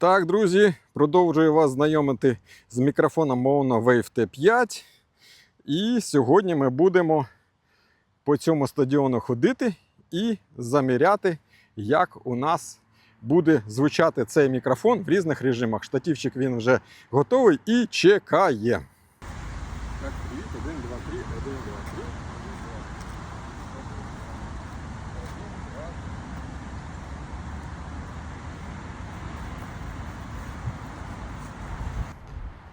Так, друзі, продовжую вас знайомити з мікрофоном Mono Wave T5. І сьогодні ми будемо по цьому стадіону ходити і заміряти, як у нас буде звучати цей мікрофон в різних режимах. Штативчик він вже готовий і чекає. Так, привіт, 1, 2, 3, 1, 2, 3.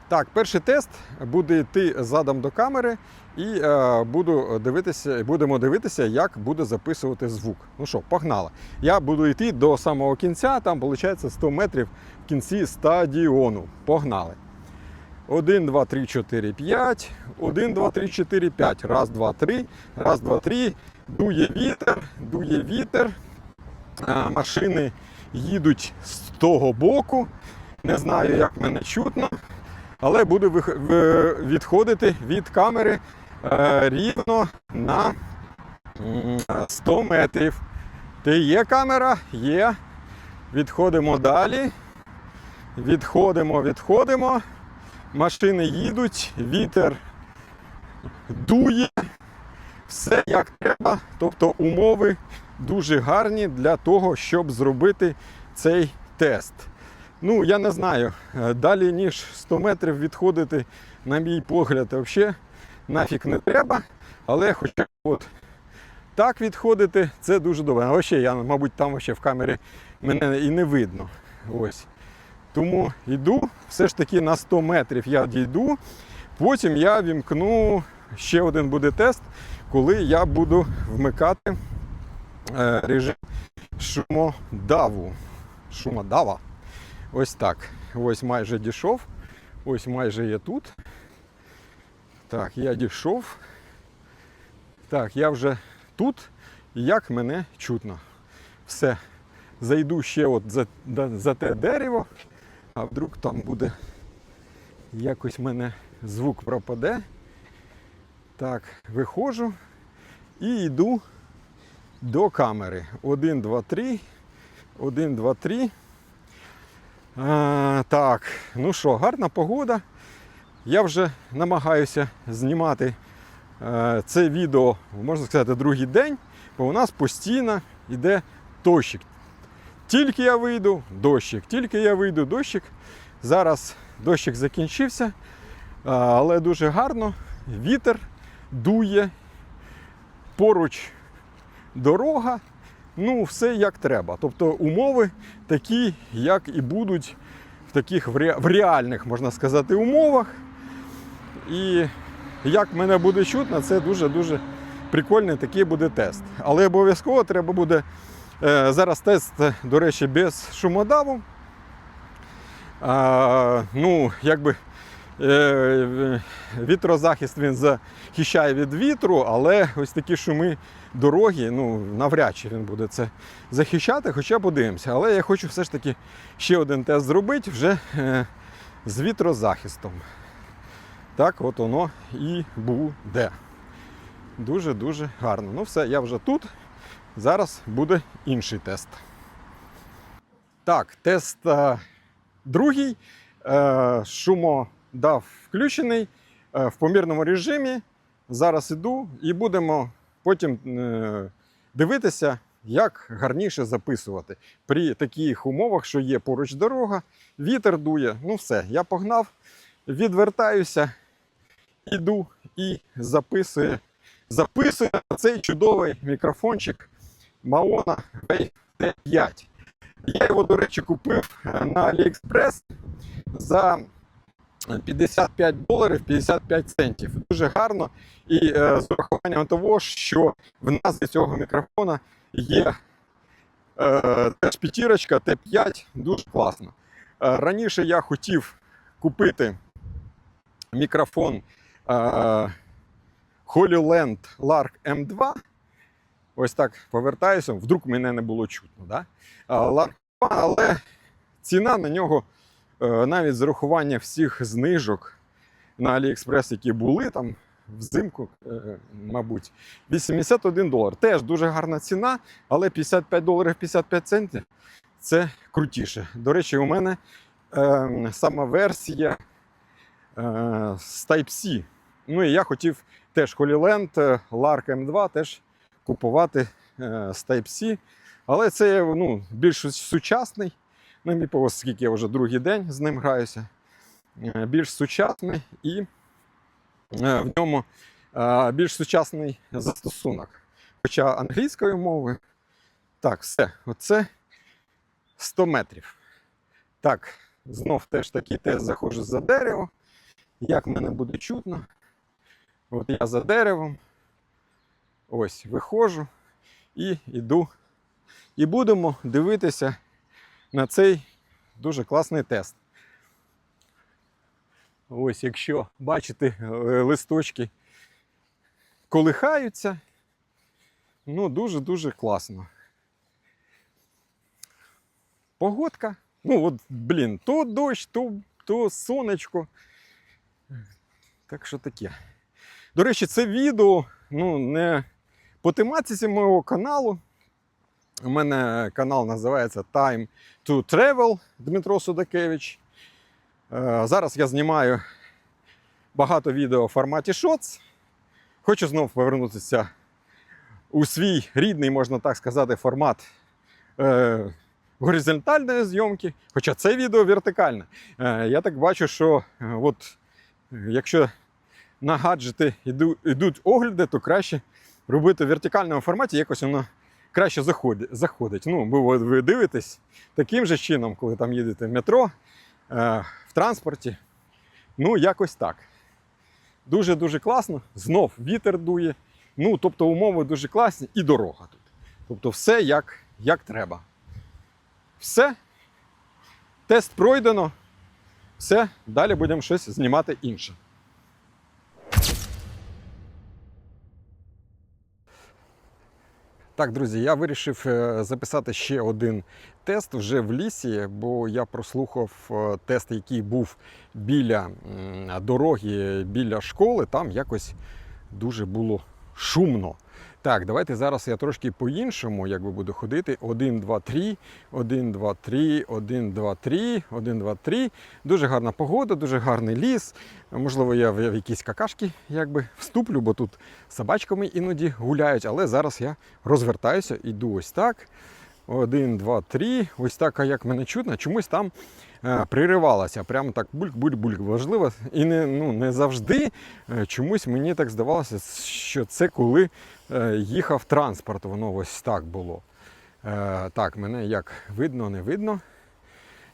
Так, перший тест буде йти задом до камери, і е, буду дивитися, будемо дивитися, як буде записувати звук. Ну що, погнали. Я буду йти до самого кінця, там виходить 100 метрів в кінці стадіону. Погнали. 1, 2, 3, 4, 5. 1, 2, 3, 4, 5. Раз, два, три. Раз, два, три. Дує вітер, дує вітер. А, машини їдуть з того боку. Не знаю, як мене чутно але буду відходити від камери е, рівно на 100 метрів. Ти є камера? Є. Відходимо далі. Відходимо, відходимо. Машини їдуть, вітер дує. Все як треба. Тобто умови дуже гарні для того, щоб зробити цей тест. Ну, я не знаю, е, далі ніж 100 метрів відходити, на мій погляд, взагалі нафіг не треба. Але хоча от так відходити, це дуже добре. А ще я, мабуть, там ще в камері мене і не видно. Ось. Тому йду, все ж таки на 100 метрів я дійду. Потім я вімкну ще один буде тест, коли я буду вмикати е, режим шумодаву. Шумодава. Ось так. Ось майже дійшов. Ось майже я тут. Так, я дійшов. Так, я вже тут. Як мене чутно. Все. Зайду ще от за, за те дерево, а вдруг там буде якось мене звук пропаде. Так, виходжу і йду до камери. Один, два, три. Один, два, три. Так, ну що, гарна погода. Я вже намагаюся знімати е, це відео, можна сказати, другий день, бо у нас постійно йде дощик. Тільки я вийду, дощик, тільки я вийду, дощик. Зараз дощик закінчився, але дуже гарно. Вітер дує, поруч дорога. Ну, все як треба. Тобто умови такі, як і будуть в таких в ре- в реальних, можна сказати, умовах. І як мене буде чутно, це дуже-дуже прикольний такий буде тест. Але обов'язково треба буде е, зараз тест, до речі, без шумодаву. А, ну, якби вітрозахист він захищає від вітру, але ось такі шуми дороги, ну, навряд чи він буде це захищати, хоча подивимося. Але я хочу все ж таки ще один тест зробити вже е, з вітрозахистом. Так от воно і буде. Дуже-дуже гарно. Ну все, я вже тут. Зараз буде інший тест. Так, тест е, другий. Е, шумодав включений е, в помірному режимі. Зараз іду і будемо потім е, дивитися, як гарніше записувати при таких умовах, що є поруч дорога, вітер дує. Ну все, я погнав, відвертаюся, іду і записую. Записую цей чудовий мікрофончик Maona Wave T5. Я його, до речі, купив е, на AliExpress за 55 доларів 55 центів. Дуже гарно. І е, з урахуванням того, що в назві цього мікрофона є е, теж п'ятірочка Т5, дуже класно. Е, раніше я хотів купити мікрофон е, HoloLand Lark M2. Ось так повертаюся, вдруг мене не було чутно. Да? Е, Lark 2, але ціна на нього навіть з урахування всіх знижок на AliExpress, які були там взимку, е, мабуть, 81 долар. Теж дуже гарна ціна, але 55 доларів 55 центів це крутіше. До речі, у мене е, сама версія е, з Type-C. Ну і я хотів теж Holyland е, Lark M2 теж купувати е, з Type-C. Але це ну, більш сучасний. На мій погляд, скільки я вже другий день з ним граюся. Е, Більш сучасний і е, в ньому е, більш сучасний застосунок. Хоча англійською мовою. Так, все, оце 100 метрів. Так, знов теж таки теж заходжу за дерево. Як мене буде чутно? От я за деревом. Ось виходжу і йду. І будемо дивитися на цей дуже класний тест. Ось, якщо бачите, листочки колихаються, ну дуже-дуже класно. Погодка. Ну, от, блін, то дощ, то, то сонечко. Так що таке. До речі, це відео ну, не по тематиці мого каналу. У мене канал називається Time to Travel Дмитро Судакевич. Е, Зараз я знімаю багато відео в форматі Shots. Хочу знову повернутися у свій рідний, можна так сказати, формат е, горизонтальної зйомки. Хоча це відео вертикальне. Е, я так бачу, що е, от, якщо на гаджети йду, йдуть огляди, то краще робити в вертикальному форматі, якось воно краще заходить. заходить. Ну, ви- ви дивитесь таким же чином, коли там їдете в метро, е, в транспорті. Ну, якось так. Дуже-дуже класно. Знов вітер дує. Ну, тобто умови дуже класні і дорога тут. Тобто, все як, як треба. Все. Тест пройдено. Все, далі будемо щось знімати інше. Так, друзі, я вирішив е, записати ще один тест вже в лісі, бо я прослухав е, тест, який був біля дороги, біля школи. Там якось дуже було шумно. Так, давайте зараз я трошки по-іншому якби буду ходити. 1, 2, 3, 1, 2, 3, 1, 2, 3, 1, 2, 3. Дуже гарна погода, дуже гарний ліс. Можливо, я в якісь какашки якби вступлю, бо тут собачками іноді гуляють. Але зараз я розвертаюся, іду ось так. Один, два, три. Ось так, як мене чутно, чомусь там е, приривалося. Прямо так бульк-бульк-бульк. Важливо. І не, ну, не завжди е, чомусь мені так здавалося, що це коли е, їхав транспорт, воно ось так було. Так, мене як видно, не видно.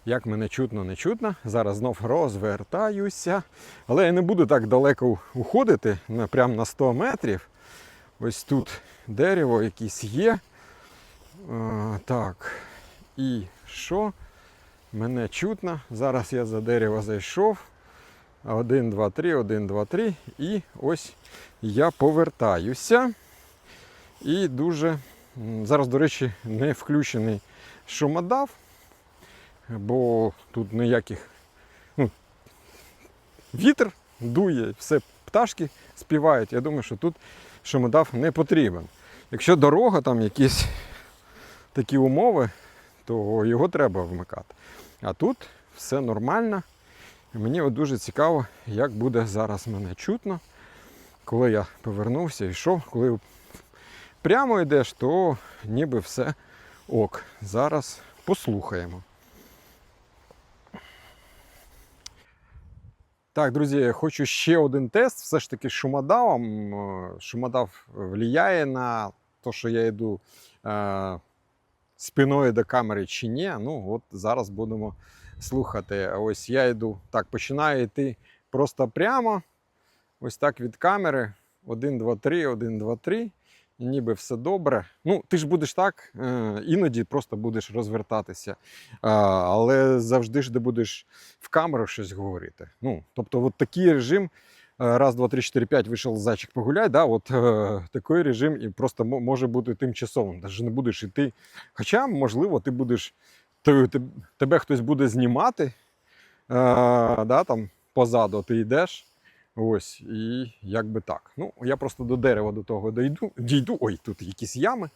Як мене чутно, не чутно. Зараз знов розвертаюся. Але я не буду так далеко уходити, прямо на 100 метрів. Ось тут дерево якесь є. Так. І що? Мене чутно. Зараз я за дерево зайшов. Один, два, три, один, два, три. І ось я повертаюся. І дуже. Зараз, до речі, не включений шумодав, бо тут ніяких. Ну, вітер дує, все пташки співають. Я думаю, що тут шумодав не потрібен. Якщо дорога, там якісь такі умови, то його треба вмикати. А тут все нормально. Мені дуже цікаво, як буде зараз мене чутно. Коли я повернувся йшов, коли прямо йдеш, то ніби все ок. Зараз послухаємо. Так, друзі, я хочу ще один тест. Все ж таки шумодавом. Е, Шумодав впливає на те, що я йду е, спиною до камери чи ні. Ну, от зараз будемо слухати. Ось я йду так, починаю йти просто прямо. Ось так від камери. 1, 2, 3, 1, 2, 3. І ніби все добре. Ну, ти ж будеш так, е, іноді просто будеш розвертатися. Але завжди ж ти будеш в камеру щось говорити. Ну, тобто, от такий режим. Е, Раз, два, три, чотири, п'ять вийшов зайчик погуляй. Да, от е, такий режим і просто може бути тимчасовим. Навіть не будеш йти. Хоча, можливо, ти будеш те- те- тебе хтось буде знімати, е, да, там позаду ти йдеш. Ось, і як би так. Ну, я просто до дерева до того дійду. дійду. Ой, тут якісь ями.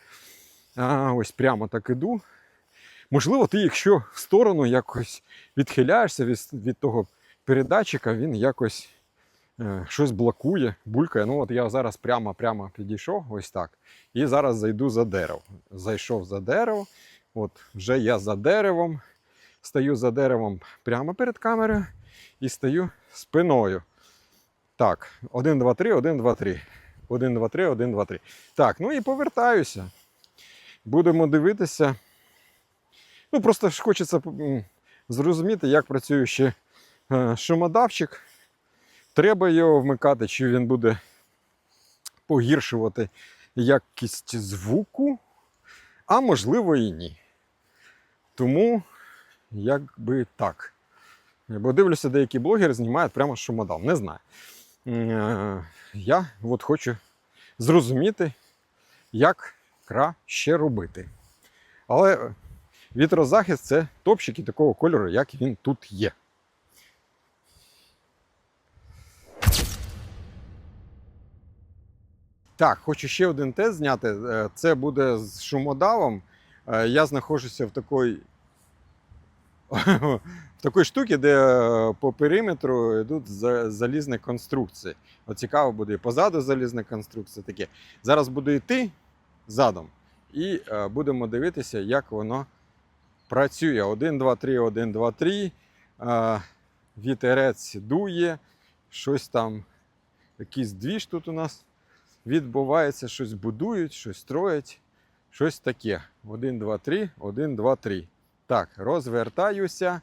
А, ось прямо так іду. Можливо, ти, якщо в сторону якось відхиляєшся від, від того передатчика, він якось щось блокує, булькає. Ну от я зараз прямо-прямо підійшов, ось так. І зараз зайду за дерево. Зайшов за дерево. От вже я за деревом, стою за деревом прямо перед камерою і стою спиною. Так, 1, 2, 3, 1, 2, 3. 1, 2, 3, 1, 2, 3. Так, ну і повертаюся. Будемо дивитися. Ну, просто хочеться зрозуміти, як працює ще е, шумодавчик. Треба його вмикати, чи він буде погіршувати якість звуку, а можливо і ні. Тому, якби так. Бо дивлюся, деякі блогери знімають прямо шумодав. Не знаю. Е, Я от хочу зрозуміти, як краще робити. Але вітрозахист це топчики такого кольору, як він тут є. Так, хочу ще один тест зняти. Е, Це буде з шумодавом. Е, Я знаходжуся в такій, в такій штуці, де е, по периметру йдуть залізні конструкції. От цікаво буде і позаду залізна конструкція таке. Зараз буду йти задом і будемо дивитися, як воно працює. 1, 2, 3, 1, 2, 3. Е, Вітерець дує, щось там, якийсь двіж тут у нас відбувається, щось будують, щось строять, щось таке. 1, 2, 3, 1, 2, 3. Так, розвертаюся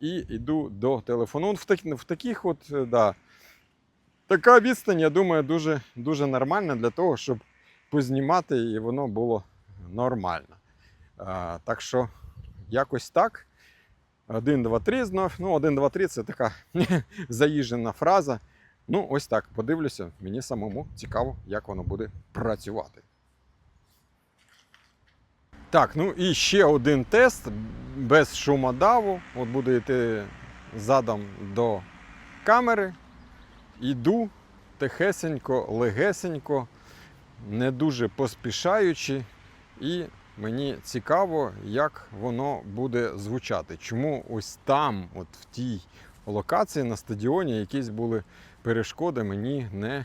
і йду до телефону. Ну, В, так, в таких от, е, да, така відстань, я думаю, дуже, дуже нормальна для того, щоб познімати і воно було нормально. А, так що, якось так. 1, 2, 3 знов. Ну, 1, 2, 3 це така заїжджена фраза. Ну, ось так, подивлюся, мені самому цікаво, як воно буде працювати. Так, ну і ще один тест без шумодаву. От буду йти задом до камери. Іду тихесенько, легесенько, не дуже поспішаючи. І мені цікаво, як воно буде звучати. Чому ось там, от в тій локації на стадіоні, якісь були перешкоди, мені не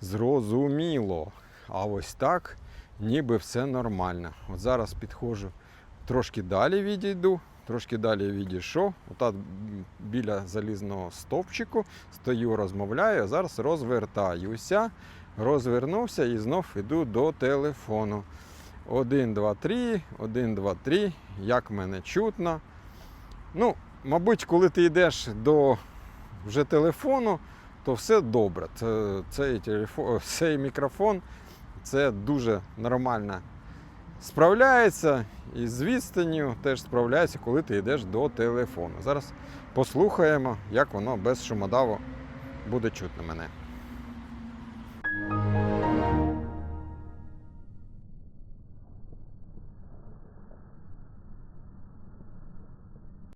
зрозуміло. А ось так, ніби все нормально. От зараз підходжу трошки далі відійду, трошки далі відійшов. Отак біля залізного стовпчику стою, розмовляю, а зараз розвертаюся, розвернувся і знов іду до телефону. 1, 2, 3, 1, 2, 3. Як мене чутно. Ну, мабуть, коли ти йдеш до вже телефону, то все добре. Це, цей, телефон, цей мікрофон це дуже нормально справляється і з відстанню теж справляється, коли ти йдеш до телефону. Зараз послухаємо, як воно без шумодаву буде чутно мене.